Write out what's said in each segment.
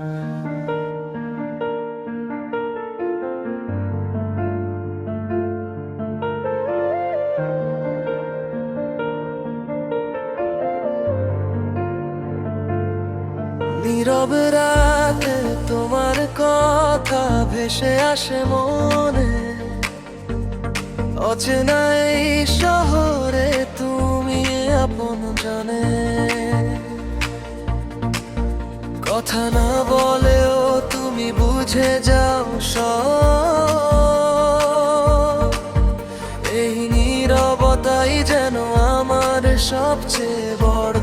নীরব রাতে তোমার কথা ভেসে আসে মনে। অচেনা এই শহরে তুমি আপন জানে। কথা না নীরবতাই যেন আমার সবচেয়ে বড়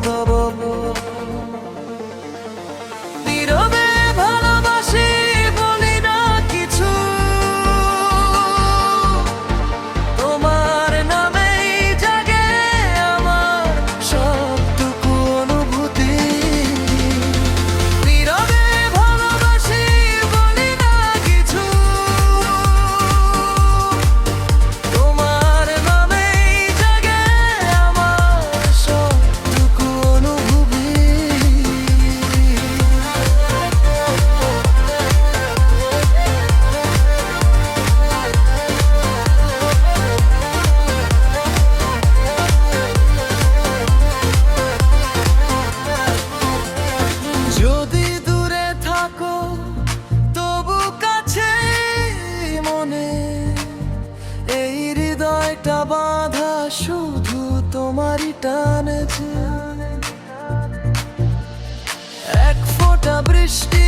হৃদয়টা বাঁধা শুধু তোমারই টানেছে। এক ফোঁটা বৃষ্টি